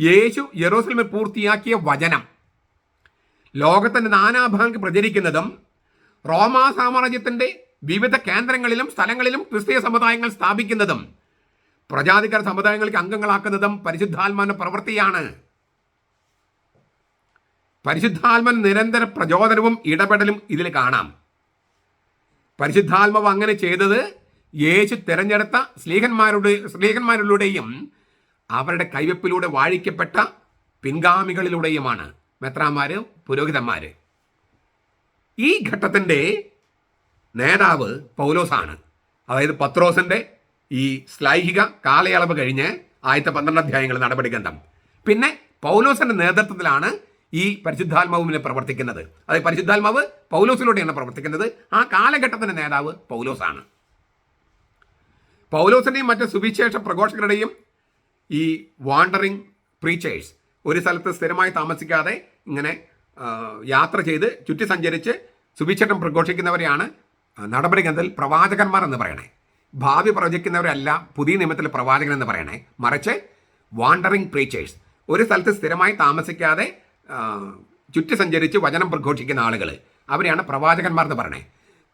യേശു യെറൂസലമിൽ പൂർത്തിയാക്കിയ വചനം. ലോകത്തിന്റെ നാനാഭാഗം പ്രചരിക്കുന്നതും റോമാ സാമ്രാജ്യത്തിന്റെ വിവിധ കേന്ദ്രങ്ങളിലും സ്ഥലങ്ങളിലും ക്രിസ്തീയ സമുദായങ്ങൾ സ്ഥാപിക്കുന്നതും പ്രജാതികര സമുദായങ്ങൾക്ക് അംഗങ്ങളാക്കുന്നതും പരിശുദ്ധാത്മാന പ്രവൃത്തിയാണ്. പരിശുദ്ധാത്മൻ നിരന്തര പ്രചോദനവും ഇടപെടലും ഇതിൽ കാണാം. പരിശുദ്ധാത്മാവ് അങ്ങനെ ചെയ്തത് യേശു തിരഞ്ഞെടുത്ത സ്ലീഹന്മാരുടെ സ്ലീഹന്മാരിലൂടെയും അവരുടെ കൈവപ്പിലൂടെ വാഴിക്കപ്പെട്ട പിൻഗാമികളിലൂടെയുമാണ് മെത്രാന്മാര് പുരോഹിതന്മാര്. ഈ ഘട്ടത്തിന്റെ നേതാവ് പൗലോസാണ്. അതായത് പത്രോസിന്റെ ഈ സ്ലൈഹിക കാലയളവ് കഴിഞ്ഞ് ആദ്യത്തെ പന്ത്രണ്ട് അധ്യായങ്ങൾ നടപടി ഗ്രന്ഥം. പിന്നെ പൗലോസിന്റെ നേതൃത്വത്തിലാണ് ഈ പരിശുദ്ധാത്മാവിനെ പ്രവർത്തിക്കുന്നത്. അതായത് പരിശുദ്ധാത്മാവ് പൗലോസിലൂടെയാണ് പ്രവർത്തിക്കുന്നത്. ആ കാലഘട്ടത്തിന്റെ നേതാവ് പൗലോസാണ്. പൗലോസിന്റെയും മറ്റ് സുവിശേഷ പ്രഘോഷകരുടെയും ഈ വാണ്ടറിങ് പ്രീച്ചേഴ്സ് ഒരു സ്ഥലത്ത് സ്ഥിരമായി താമസിക്കാതെ ഇങ്ങനെ യാത്ര ചെയ്ത് ചുറ്റി സഞ്ചരിച്ച് സുവിശേഷം പ്രഘോഷിക്കുന്നവരെയാണ് നടപടി ഗ്രന്ഥത്തിൽ പ്രവാചകന്മാർ എന്ന് പറയണേ. ഭാവി പ്രവചിക്കുന്നവരല്ല പുതിയ നിയമത്തിൽ പ്രവാചകൻ എന്ന് പറയണേ. മറിച്ച് വാണ്ടറിങ് പ്രീച്ചേഴ്സ് ഒരു സ്ഥലത്ത് സ്ഥിരമായി താമസിക്കാതെ ചുറ്റി സഞ്ചരിച്ച് വചനം പ്രഘോഷിക്കുന്ന ആളുകൾ അവരെയാണ് പ്രവാചകന്മാർ എന്ന് പറയണേ.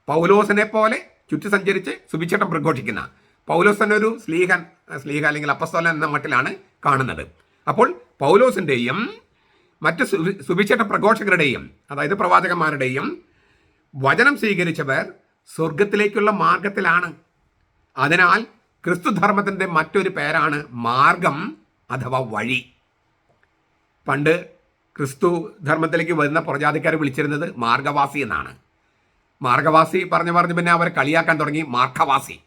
പൗലോസിനെ പോലെ ചുറ്റി സഞ്ചരിച്ച് സുവിശേഷം പ്രഘോഷിക്കുന്ന പൗലോസ് തന്നെ ഒരു സ്ലീഹൻ സ്ലീഹ അല്ലെങ്കിൽ അപ്പസ്തോലൻ എന്ന മട്ടിലാണ് കാണുന്നത്. അപ്പോൾ പൗലോസിന്റെയും മറ്റ് സുവി- സുവിശേഷ പ്രഘോഷകരുടെയും അതായത് പ്രവാചകന്മാരുടെയും വചനം സ്വീകരിച്ചവർ സ്വർഗത്തിലേക്കുള്ള മാർഗത്തിലാണ് അതിനാൽ ക്രിസ്തുധർമ്മത്തിന്റെ മറ്റൊരു പേരാണ് മാർഗം അഥവാ വഴി. പണ്ട് ക്രിസ്തു ധർമ്മത്തിലേക്ക് വരുന്ന പ്രജാതിക്കാരെ വിളിച്ചിരുന്നത് മാർഗവാസി എന്നാണ്. മാർഗവാസി പറഞ്ഞു പറഞ്ഞു പിന്നെ അവരെ കളിയാക്കാൻ തുടങ്ങി മാർഗവാസി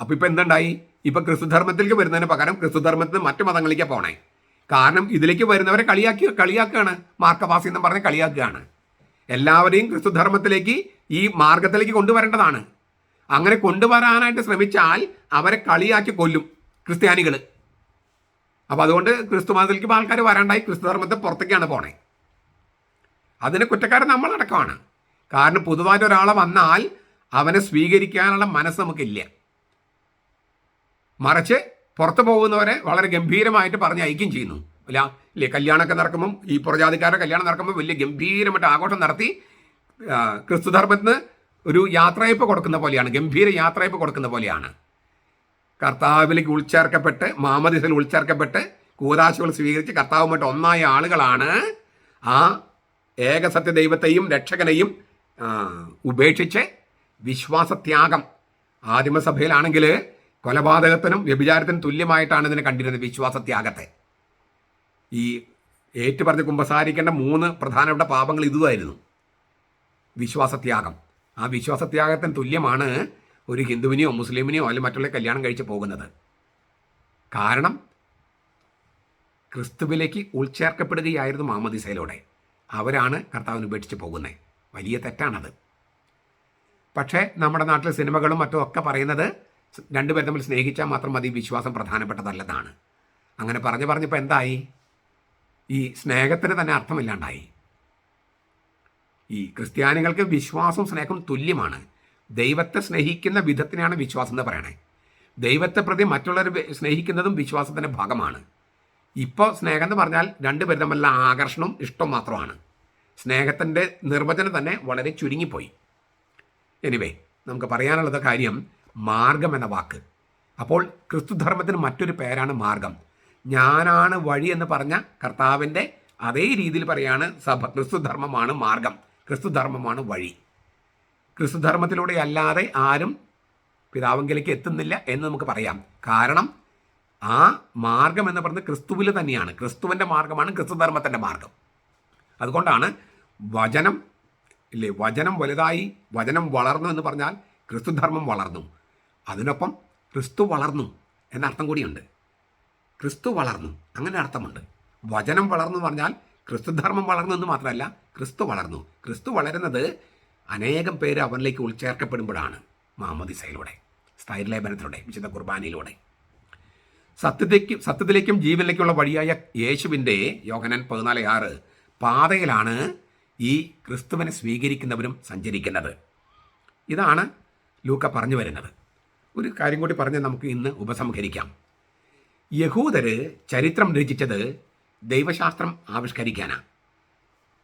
അപ്പോൾ ഇപ്പം എന്തുണ്ടായി? ഇപ്പം ക്രിസ്തുധർമ്മത്തിലേക്ക് വരുന്നതിന് പകരം ക്രിസ്തുധർമ്മത്തിന് മറ്റു മതങ്ങളിലേക്ക് പോണേ. കാരണം ഇതിലേക്ക് വരുന്നവരെ കളിയാക്കി കളിയാക്കുകയാണ്. മാർക്കവാസി എന്ന് പറഞ്ഞ് കളിയാക്കുകയാണ്. എല്ലാവരെയും ക്രിസ്തുധർമ്മത്തിലേക്ക് ഈ മാർഗത്തിലേക്ക് കൊണ്ടുവരേണ്ടതാണ്. അങ്ങനെ കൊണ്ടുവരാനായിട്ട് ശ്രമിച്ചാൽ അവരെ കളിയാക്കി കൊല്ലും ക്രിസ്ത്യാനികൾ അപ്പോൾ അതുകൊണ്ട് ക്രിസ്തു മതത്തിലേക്ക് ആൾക്കാർ വരാണ്ടായി. ക്രിസ്തുധർമ്മത്തെ പുറത്തേക്കാണ് പോണേ. അതിന് കുറ്റക്കാരൻ നമ്മളടക്കമാണ്. കാരണം പുതുതായിട്ട് ഒരാളെ വന്നാൽ അവനെ സ്വീകരിക്കാനുള്ള മനസ്സ് നമുക്കില്ല. മറിച്ച് പുറത്തു പോകുന്നവരെ വളരെ ഗംഭീരമായിട്ട് പറഞ്ഞ് അയക്കുകയും ചെയ്യുന്നു. അല്ല ഇല്ലേ കല്യാണമൊക്കെ നടക്കുമ്പം ഈ പുറജാതിക്കാരുടെ കല്യാണം നടക്കുമ്പോൾ വലിയ ഗംഭീരമായിട്ട് ആഘോഷം നടത്തി ക്രിസ്തുധർമ്മത്തിന് ഒരു യാത്രയപ്പ് കൊടുക്കുന്ന പോലെയാണ് ഗംഭീര യാത്രയപ്പ് കൊടുക്കുന്ന പോലെയാണ്. കർത്താവിലേക്ക് ഉൾച്ചേർക്കപ്പെട്ട് മാമദിസിൽ ഉൾച്ചേർക്കപ്പെട്ട് കൂതാശകൾ സ്വീകരിച്ച് കർത്താവുമായിട്ട് ഒന്നായ ആളുകളാണ് ആ ഏകസത്യ ദൈവത്തെയും രക്ഷകനെയും ഉപേക്ഷിച്ച് വിശ്വാസത്യാഗം ആദിമസഭയിലാണെങ്കിൽ കൊലപാതകത്തിനും വ്യഭിചാരത്തിനും തുല്യമായിട്ടാണ് ഇതിനെ കണ്ടിരുന്നത് വിശ്വാസത്യാഗത്തെ. ഈ ഏറ്റു പറഞ്ഞ് കുമ്പസാരിക്കേണ്ട മൂന്ന് പ്രധാനപ്പെട്ട പാപങ്ങൾ ഇതുമായിരുന്നു. വിശ്വാസത്യാഗം. ആ വിശ്വാസത്യാഗത്തിന് തുല്യമാണ് ഒരു ഹിന്ദുവിനെയോ മുസ്ലിമിനെയോ അല്ലെങ്കിൽ മറ്റുള്ള കല്യാണം കഴിച്ച് പോകുന്നത്. കാരണം ക്രിസ്തുവിലേക്ക് ഉൾച്ചേർക്കപ്പെടുകയായിരുന്നു മാമദിസയിലൂടെ. അവരാണ് കർത്താവിന് ഉപേക്ഷിച്ച് പോകുന്നത്. വലിയ തെറ്റാണത്. പക്ഷേ നമ്മുടെ നാട്ടിലെ സിനിമകളും മറ്റും ഒക്കെ പറയുന്നത് രണ്ടുപേരും തമ്മിൽ സ്നേഹിച്ചാൽ മാത്രം മതി വിശ്വാസം പ്രധാനപ്പെട്ടതല്ലതാണ്. അങ്ങനെ പറഞ്ഞു പറഞ്ഞപ്പോൾ എന്തായി? ഈ സ്നേഹത്തിന് തന്നെ അർത്ഥമില്ലാണ്ടായി. ഈ ക്രിസ്ത്യാനികൾക്ക് വിശ്വാസവും സ്നേഹവും തുല്യമാണ്. ദൈവത്തെ സ്നേഹിക്കുന്ന വിധത്തിനാണ് വിശ്വാസം എന്ന് പറയണേ. ദൈവത്തെ പ്രതി മറ്റുള്ളവർ സ്നേഹിക്കുന്നതും വിശ്വാസത്തിന്റെ ഭാഗമാണ്. ഇപ്പോൾ സ്നേഹം എന്ന് പറഞ്ഞാൽ രണ്ടുപേരും തമ്മിലുള്ള ആകർഷണവും ഇഷ്ടം മാത്രമാണ്. സ്നേഹത്തിന്റെ നിർവചനം തന്നെ വളരെ ചുരുങ്ങിപ്പോയി. എനിവേ നമുക്ക് പറയാനുള്ളത് കാര്യം മാർഗം എന്ന വാക്ക്. അപ്പോൾ ക്രിസ്തുധർമ്മത്തിന് മറ്റൊരു പേരാണ് മാർഗം. ഞാനാണ് വഴി എന്ന് പറഞ്ഞ കർത്താവിന്റെ അതേ രീതിയിൽ പറയാണ് സഭ ക്രിസ്തുധർമ്മമാണ് മാർഗം. ക്രിസ്തുധർമ്മമാണ് വഴി. ക്രിസ്തുധർമ്മത്തിലൂടെ അല്ലാതെ ആരും പിതാവെങ്കിലേക്ക് എത്തുന്നില്ല എന്ന് നമുക്ക് പറയാം. കാരണം ആ മാർഗം എന്ന് പറയുന്നത് ക്രിസ്തുവിൽ തന്നെയാണ്. ക്രിസ്തുവിന്റെ മാർഗമാണ് ക്രിസ്തുധർമ്മത്തിന്റെ മാർഗം. അതുകൊണ്ടാണ് വചനം ഇല്ലേ വചനം വലുതായി വചനം വളർന്നു എന്ന് പറഞ്ഞാൽ ക്രിസ്തുധർമ്മം വളർന്നു. അതിനൊപ്പം ക്രിസ്തു വളർന്നു എന്നർത്ഥം കൂടിയുണ്ട്. ക്രിസ്തു വളർന്നു അങ്ങനെ അർത്ഥമുണ്ട്. വചനം വളർന്നു പറഞ്ഞാൽ ക്രിസ്തുധർമ്മം വളർന്നു എന്ന് മാത്രമല്ല ക്രിസ്തു വളർന്നു. ക്രിസ്തു വളരുന്നത് അനേകം പേര് അവരിലേക്ക് ഉൾച്ചേർക്കപ്പെടുമ്പോഴാണ് മാമദിസയിലൂടെ സ്ഥൈര്യലേപനത്തിലൂടെ വിശുദ്ധ കുർബാനയിലൂടെ. സത്യത്തേക്കും സത്യത്തിലേക്കും ജീവനിലേക്കുള്ള വഴിയായ യേശുവിന്റെ യോഹനൻ പതിനാല് ആറ് പാതയിലാണ് ഈ ക്രിസ്തുവിനെ സ്വീകരിക്കുന്നവരും സഞ്ചരിക്കുന്നത്. ഇതാണ് ലൂക്ക പറഞ്ഞു വരുന്നത്. ഒരു കാര്യം കൂടി പറഞ്ഞ് നമുക്ക് ഇന്ന് ഉപസംഹരിക്കാം. യഹൂദര് ചരിത്രം രചിച്ചത് ദൈവശാസ്ത്രം ആവിഷ്കരിക്കാനാണ്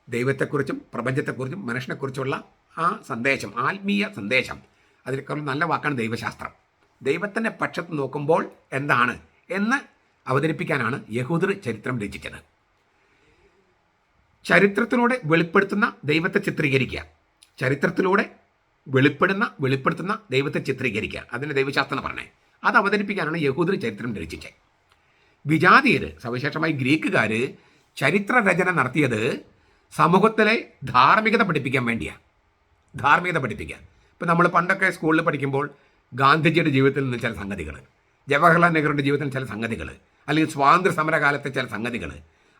ദൈവത്തെക്കുറിച്ചും പ്രപഞ്ചത്തെക്കുറിച്ചും മനുഷ്യനെക്കുറിച്ചുള്ള ആ സന്ദേശം ആത്മീയ സന്ദേശം. അതിനേക്കാളും നല്ല വാക്കാണ് ദൈവശാസ്ത്രം. ദൈവത്തിന്റെ പക്ഷത്ത് നോക്കുമ്പോൾ എന്താണ് എന്ന് അവതരിപ്പിക്കാനാണ് യഹൂദർ ചരിത്രം രചിച്ചത്. ചരിത്രത്തിലൂടെ വെളിപ്പെടുത്തുന്ന ദൈവത്തെ ചിത്രീകരിക്കുക. ചരിത്രത്തിലൂടെ വെളിപ്പെടുന്ന വെളിപ്പെടുത്തുന്ന ദൈവത്തെ ചിത്രീകരിക്കുക. അതിന്റെ ദൈവശാസ്ത്രം പറഞ്ഞേ. അത് അവതരിപ്പിക്കാനാണ് യഹൂദർ ചരിത്രം രചിച്ചത്. വിജാതീയർ സവിശേഷമായി ഗ്രീക്കുകാർ ചരിത്ര രചന നടത്തിയത് സമൂഹത്തിലെ ധാർമ്മികത പഠിപ്പിക്കാൻ വേണ്ടിയാണ് ധാർമ്മികത പഠിപ്പിക്കുക. ഇപ്പം നമ്മൾ പണ്ടൊക്കെ സ്കൂളിൽ പഠിക്കുമ്പോൾ ഗാന്ധിജിയുടെ ജീവിതത്തിൽ നിന്ന് ചില സംഗതികൾ ജവഹർലാൽ നെഹ്റുവിന്റെ ജീവിതത്തിൽ ചില സംഗതികൾ അല്ലെങ്കിൽ സ്വാതന്ത്ര്യ സമരകാലത്തെ ചില സംഗതികൾ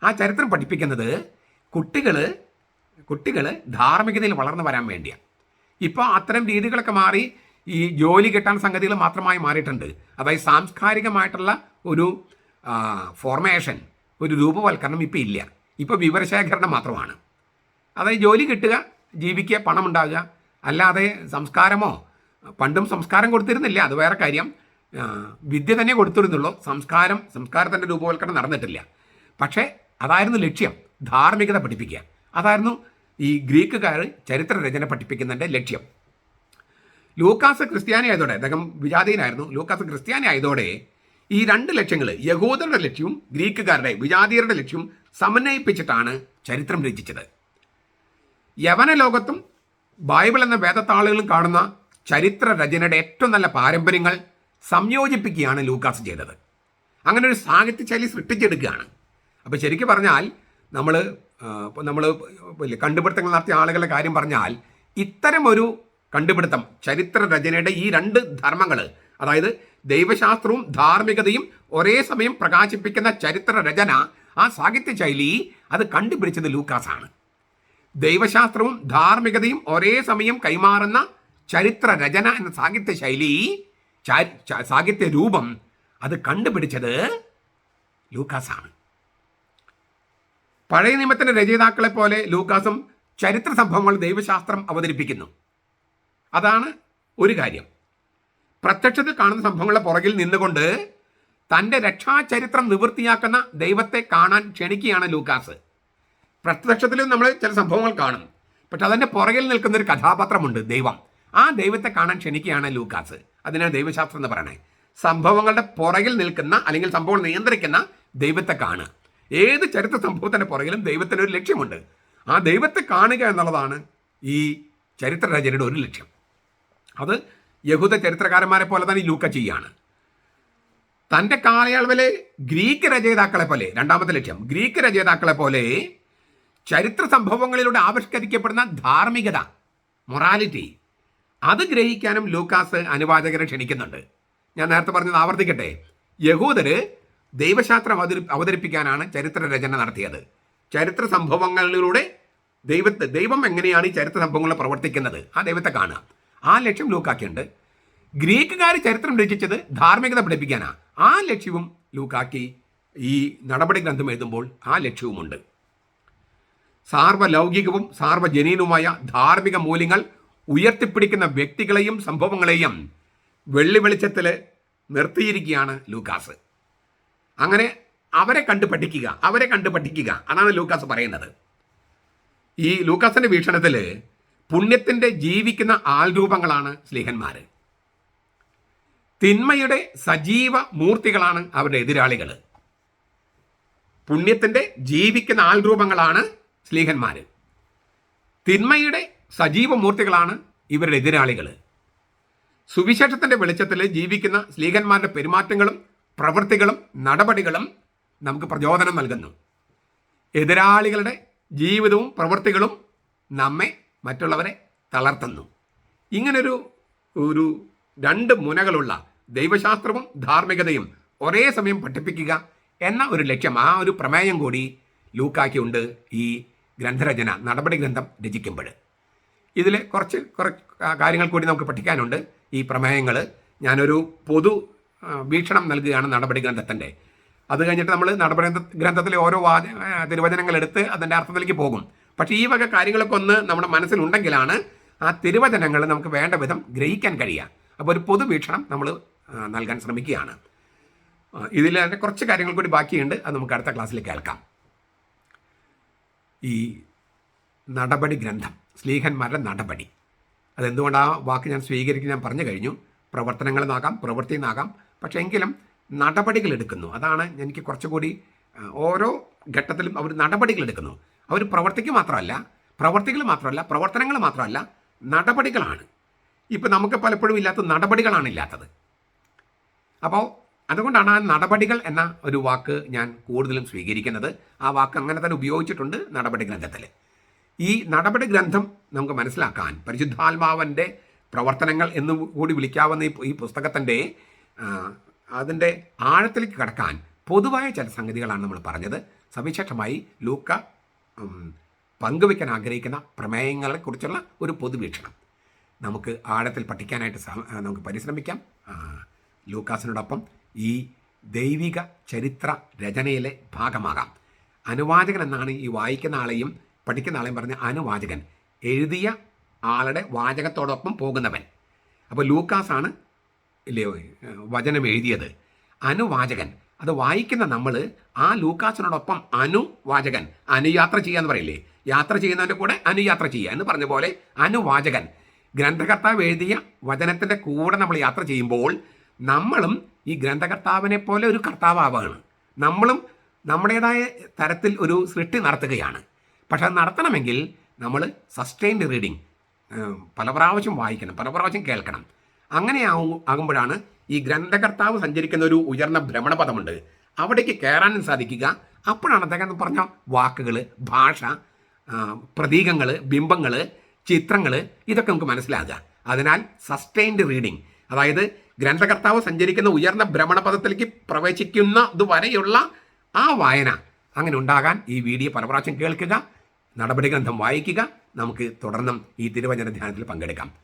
ആ ചരിത്രം പഠിപ്പിക്കുന്നത് കുട്ടികൾ കുട്ടികൾ ധാർമ്മികതയിൽ വളർന്നു വരാൻ വേണ്ടിയാണ് ഇപ്പോൾ അത്തരം രീതികളൊക്കെ മാറി ഈ ജോലി കിട്ടാൻ സംഗതികൾ മാത്രമായി മാറിയിട്ടുണ്ട്. അതായത് സാംസ്കാരികമായിട്ടുള്ള ഒരു ഫോർമേഷൻ ഒരു രൂപവൽക്കരണം ഇപ്പോൾ ഇല്ല. ഇപ്പോൾ വിവരശേഖരണം മാത്രമാണ്. അതായത് ജോലി കിട്ടുക ജീവിക്കുക പണം ഉണ്ടാകുക അല്ലാതെ സംസ്കാരമോ പണ്ടും സംസ്കാരം കൊടുത്തിരുന്നില്ല. അത് വേറെ കാര്യം. വിദ്യ തന്നെ കൊടുത്തിരുന്നുള്ളൂ. സംസ്കാരം സംസ്കാരത്തിന്റെ രൂപവൽക്കരണം നടന്നിട്ടില്ല. പക്ഷേ അതായിരുന്നു ലക്ഷ്യം. ധാർമ്മികത പഠിപ്പിക്കുക. അതായിരുന്നു ഈ ഗ്രീക്കുകാർ ചരിത്ര രചന പഠിപ്പിക്കുന്നതിന്റെ ലക്ഷ്യം. ലൂക്കാസ് ക്രിസ്ത്യാനി ആയതോടെ അദ്ദേഹം വിജാതീയനായിരുന്നു. ലൂക്കാസ് ക്രിസ്ത്യാനി ആയതോടെ ഈ രണ്ട് ലക്ഷ്യങ്ങൾ യഹൂദരുടെ ലക്ഷ്യവും ഗ്രീക്കുകാരുടെ വിജാതീയരുടെ ലക്ഷ്യവും സമന്വയിപ്പിച്ചിട്ടാണ് ചരിത്രം രചിച്ചത്. യവന ലോകത്തും ബൈബിൾ എന്ന വേദത്താളുകളും കാണുന്ന ചരിത്ര രചനയുടെ ഏറ്റവും നല്ല പാരമ്പര്യങ്ങൾ സംയോജിപ്പിക്കുകയാണ് ലൂക്കാസ് ചെയ്തത്. അങ്ങനെ ഒരു സാഹിത്യശൈലി സൃഷ്ടിച്ചെടുക്കുകയാണ്. അപ്പോൾ ശരിക്കും പറഞ്ഞാൽ നമ്മൾ നമ്മൾ കണ്ടുപിടുത്തങ്ങൾ നടത്തിയ ആളുകളുടെ കാര്യം പറഞ്ഞാൽ ഇത്തരം ഒരു കണ്ടുപിടുത്തം ചരിത്ര രചനയുടെ ഈ രണ്ട് ധർമ്മങ്ങൾ അതായത് ദൈവശാസ്ത്രവും ധാർമ്മികതയും ഒരേ സമയം പ്രകാശിപ്പിക്കുന്ന ചരിത്ര രചന ആ സാഹിത്യ ശൈലി അത് കണ്ടുപിടിച്ചത് ലൂക്കാസാണ്. ദൈവശാസ്ത്രവും ധാർമ്മികതയും ഒരേ സമയം കൈമാറുന്ന ചരിത്ര രചന എന്ന സാഹിത്യ ശൈലി സാഹിത്യ രൂപം അത് കണ്ടുപിടിച്ചത് ലൂക്കാസാണ്. പഴയ നിയമത്തിന്റെ രചയിതാക്കളെ പോലെ ലൂക്കാസും ചരിത്ര സംഭവങ്ങൾ ദൈവശാസ്ത്രം അവതരിപ്പിക്കുന്നു. അതാണ് ഒരു കാര്യം. പ്രത്യക്ഷത്തിൽ കാണുന്ന സംഭവങ്ങളുടെ പുറകിൽ നിന്നുകൊണ്ട് തന്റെ രക്ഷാചരിത്രം നിവൃത്തിയാക്കുന്ന ദൈവത്തെ കാണാൻ ക്ഷണിക്കുകയാണ് ലൂക്കാസ്. പ്രത്യക്ഷത്തിലും നമ്മൾ ചില സംഭവങ്ങൾ കാണും. പക്ഷെ അതിന്റെ പുറകിൽ നിൽക്കുന്ന ഒരു കഥാപാത്രമുണ്ട് ദൈവം. ആ ദൈവത്തെ കാണാൻ ക്ഷണിക്കുകയാണ് ലൂക്കാസ്. അതിനാണ് ദൈവശാസ്ത്രം എന്ന് പറയണേ സംഭവങ്ങളുടെ പുറകിൽ നിൽക്കുന്ന അല്ലെങ്കിൽ സംഭവങ്ങൾ നിയന്ത്രിക്കുന്ന ദൈവത്തെ കാണുക. ഏത് ചരിത്ര സംഭവത്തിന്റെ പുറകിലും ദൈവത്തിന് ഒരു ലക്ഷ്യമുണ്ട്. ആ ദൈവത്തെ കാണുക എന്നുള്ളതാണ് ഈ ചരിത്ര രചനയുടെ ഒരു ലക്ഷ്യം. അത് യഹൂദ ചരിത്രകാരന്മാരെ പോലെ തന്നെ ലൂക്ക ചെയ്യാണ്. തന്റെ കാലയളവിലെ ഗ്രീക്ക് രചയിതാക്കളെ പോലെ രണ്ടാമത്തെ ലക്ഷ്യം ഗ്രീക്ക് രചയിതാക്കളെ പോലെ ചരിത്ര സംഭവങ്ങളിലൂടെ ആവിഷ്കരിക്കപ്പെടുന്ന ധാർമ്മികത മൊറാലിറ്റി അത് ഗ്രഹിക്കാനും ലൂക്കാസ് അനുവാചകരെ ക്ഷണിക്കുന്നുണ്ട്. ഞാൻ നേരത്തെ പറഞ്ഞത് ആവർത്തിക്കട്ടെ. യഹൂദര് ദൈവശാസ്ത്രം അവതരി അവതരിപ്പിക്കാനാണ് ചരിത്ര രചന നടത്തിയത്. ചരിത്ര സംഭവങ്ങളിലൂടെ ദൈവത്തെ ദൈവം എങ്ങനെയാണ് ഈ ചരിത്ര സംഭവങ്ങൾ പ്രവർത്തിക്കുന്നത്? ആ ദൈവത്തെ കാണുക. ആ ലക്ഷ്യം ലൂക്കാക്കിയുണ്ട്. ഗ്രീക്കുകാർ ചരിത്രം രചിച്ചത് ധാർമ്മികത പഠിപ്പിക്കാനാണ് ആ ലക്ഷ്യവും ലൂക്കാക്കി ഈ നടപടി ഗ്രന്ഥം എഴുതുമ്പോൾ ആ ലക്ഷ്യവുമുണ്ട്. സാർവലൗകികവും സാർവജനീനവുമായ ധാർമ്മിക മൂല്യങ്ങൾ ഉയർത്തിപ്പിടിക്കുന്ന വ്യക്തികളെയും സംഭവങ്ങളെയും വെള്ളി വെളിച്ചത്തിൽ നിർത്തിയിരിക്കുകയാണ് ലൂക്കാസ്. അങ്ങനെ അവരെ കണ്ടു പഠിക്കുക അവരെ കണ്ടു പഠിക്കുക. അതാണ് ലൂക്കാസ് പറയുന്നത്. ഈ ലൂക്കാസിന്റെ വീക്ഷണത്തിൽ പുണ്യത്തിന്റെ ജീവിക്കുന്ന ആൾരൂപങ്ങളാണ് സ്ലീഹന്മാർ തിന്മയുടെ സജീവ മൂർത്തികളാണ് അവരുടെ എതിരാളികൾ. പുണ്യത്തിന്റെ ജീവിക്കുന്ന ആൾരൂപങ്ങളാണ് സ്ലീഹന്മാർ തിന്മയുടെ സജീവ മൂർത്തികളാണ് ഇവരുടെ എതിരാളികൾ സുവിശേഷത്തിന്റെ വെളിച്ചത്തിൽ ജീവിക്കുന്ന സ്ലീഹന്മാരുടെ പെരുമാറ്റങ്ങളും പ്രവൃത്തികളും നടപടികളും നമുക്ക് പ്രചോദനം നൽകുന്നു. എതിരാളികളുടെ ജീവിതവും പ്രവൃത്തികളും നമ്മെ മറ്റുള്ളവരെ തളർത്തുന്നു. ഇങ്ങനൊരു ഒരു രണ്ട് മുനകളുള്ള ദൈവശാസ്ത്രവും ധാർമ്മികതയും ഒരേ സമയം പഠിപ്പിക്കുക എന്ന ഒരു ലക്ഷ്യം ആ ഒരു പ്രമേയം കൂടി ലൂക്കാക്കിയുണ്ട് ഈ ഗ്രന്ഥരചന നടപടി ഗ്രന്ഥം രചിക്കുമ്പോൾ. ഇതിൽ കുറച്ച് കുറച്ച് കാര്യങ്ങൾ കൂടി നമുക്ക് പഠിക്കാനുണ്ട്. ഈ പ്രമേയങ്ങൾ ഞാനൊരു പൊതു വീക്ഷണം നൽകുകയാണ് നടപടി ഗ്രന്ഥത്തിന്റെ. അത് കഴിഞ്ഞിട്ട് നമ്മൾ നടപടി ഗ്രന്ഥ- ഗ്രന്ഥത്തിലെ ഓരോ വാച തിരുവചനങ്ങൾ എടുത്ത് അതിന്റെ അർത്ഥത്തിലേക്ക് പോകും. പക്ഷേ ഈ വക കാര്യങ്ങളൊക്കെ ഒന്ന് നമ്മുടെ മനസ്സിലുണ്ടെങ്കിലാണ് ആ തിരുവചനങ്ങൾ നമുക്ക് വേണ്ട വിധം ഗ്രഹിക്കാൻ കഴിയുക. അപ്പോൾ ഒരു പൊതുവീക്ഷണം നമ്മൾ നൽകാൻ ശ്രമിക്കുകയാണ്. ഇതിൽ തന്നെ കുറച്ച് കാര്യങ്ങൾ കൂടി ബാക്കിയുണ്ട്. അത് നമുക്ക് അടുത്ത ക്ലാസ്സിൽ കേൾക്കാം. ഈ നടപടി ഗ്രന്ഥം സ്ലീഹന്മാരുടെ നടപടി. അതെന്തുകൊണ്ട് ആ വാക്ക് ഞാൻ സ്വീകരിക്കും ഞാൻ പറഞ്ഞു കഴിഞ്ഞു? പ്രവർത്തനങ്ങളിൽ നിന്നാകാം പ്രവൃത്തിയിൽ നാകാം പക്ഷേ എങ്കിലും നടപടികൾ എടുക്കുന്നു അതാണ് എനിക്ക് കുറച്ചുകൂടി ഓരോ ഘട്ടത്തിലും അവർ നടപടികൾ എടുക്കുന്നു അവർ പ്രവർത്തിക്ക് മാത്രമല്ല പ്രവർത്തികൾ മാത്രമല്ല പ്രവർത്തനങ്ങൾ മാത്രമല്ല നടപടികളാണ്. ഇപ്പം നമുക്ക് പലപ്പോഴും ഇല്ലാത്ത നടപടികളാണ് ഇല്ലാത്തത്. അപ്പോൾ അതുകൊണ്ടാണ് ആ നടപടികൾ എന്ന ഒരു വാക്ക് ഞാൻ കൂടുതലും സ്വീകരിക്കുന്നത്. ആ വാക്ക് അങ്ങനെ തന്നെ ഉപയോഗിച്ചിട്ടുണ്ട് നടപടി ഗ്രന്ഥത്തിൽ ഈ നടപടി ഗ്രന്ഥം നമുക്ക് മനസ്സിലാക്കാൻ പരിശുദ്ധാത്മാവന്റെ പ്രവർത്തനങ്ങൾ എന്ന് കൂടി വിളിക്കാവുന്ന ഈ പുസ്തകത്തിന്റെ അതിന്റെ ആഴത്തിലേക്ക് കടക്കാൻ പൊതുവായ ചില സംഗതികളാണ് നമ്മൾ പറഞ്ഞത്. സവിശേഷമായി ലൂക്ക പങ്കുവയ്ക്കാൻ ആഗ്രഹിക്കുന്ന പ്രമേയങ്ങളെക്കുറിച്ചുള്ള ഒരു പൊതുവീക്ഷണം നമുക്ക് ആഴത്തിൽ പഠിക്കാനായിട്ട് നമുക്ക് പരിശ്രമിക്കാം. ലൂക്കാസിനോടൊപ്പം ഈ ദൈവിക ചരിത്ര രചനയിലെ ഭാഗമാകാം. അനുവാചകൻ എന്നാണ് ഈ വായിക്കുന്ന ആളെയും പഠിക്കുന്ന ആളെയും പറഞ്ഞ അനുവാചകൻ. എഴുതിയ ആളുടെ വാചകത്തോടൊപ്പം പോകുന്നവൻ. അപ്പോൾ ലൂക്കാസാണ് വചനം എഴുതിയത്. അനുവാചകൻ. അത് വായിക്കുന്ന നമ്മൾ ആ ലൂക്കാസിനോടൊപ്പം അനുവാചകൻ. അനുയാത്ര ചെയ്യാന്ന് പറയില്ലേ? യാത്ര ചെയ്യുന്നതിന്റെ കൂടെ അനുയാത്ര ചെയ്യുക എന്ന് പറഞ്ഞ പോലെ അനുവാചകൻ. ഗ്രന്ഥകർത്താവ് എഴുതിയ വചനത്തിന്റെ കൂടെ നമ്മൾ യാത്ര ചെയ്യുമ്പോൾ നമ്മളും ഈ ഗ്രന്ഥകർത്താവിനെ പോലെ ഒരു കർത്താവാവുകയാണ് നമ്മളും നമ്മുടേതായ തരത്തിൽ ഒരു സൃഷ്ടി നടത്തുകയാണ്. പക്ഷെ അത് നടത്തണമെങ്കിൽ നമ്മൾ സസ്റ്റെയിൻഡ് റീഡിങ് പല പ്രാവശ്യം വായിക്കണം പല പ്രാവശ്യം കേൾക്കണം. അങ്ങനെ ആകുമ്പോഴാണ് ഈ ഗ്രന്ഥകർത്താവ് സഞ്ചരിക്കുന്ന ഒരു ഉയർന്ന ഭ്രമണപഥമുണ്ട് അവിടേക്ക് കയറാനും സാധിക്കുക. അപ്പോഴാണ് അദ്ദേഹം പറഞ്ഞ വാക്കുകൾ ഭാഷ പ്രതീകങ്ങൾ ബിംബങ്ങൾ ചിത്രങ്ങൾ ഇതൊക്കെ നമുക്ക് മനസ്സിലാകുക. അതിനാൽ സസ്റ്റെയിൻഡ് റീഡിങ് അതായത് ഗ്രന്ഥകർത്താവ് സഞ്ചരിക്കുന്ന ഉയർന്ന ഭ്രമണപഥത്തിലേക്ക് പ്രവേശിക്കുന്നത് വരെയുള്ള ആ വായന. അങ്ങനെ ഉണ്ടാകാൻ ഈ വീഡിയോ പല പ്രാവശ്യം കേൾക്കുക നടപടി ഗ്രന്ഥം വായിക്കുക. നമുക്ക് തുടർന്നും ഈ തിരുവചന ധ്യാനത്തിൽ പങ്കെടുക്കാം.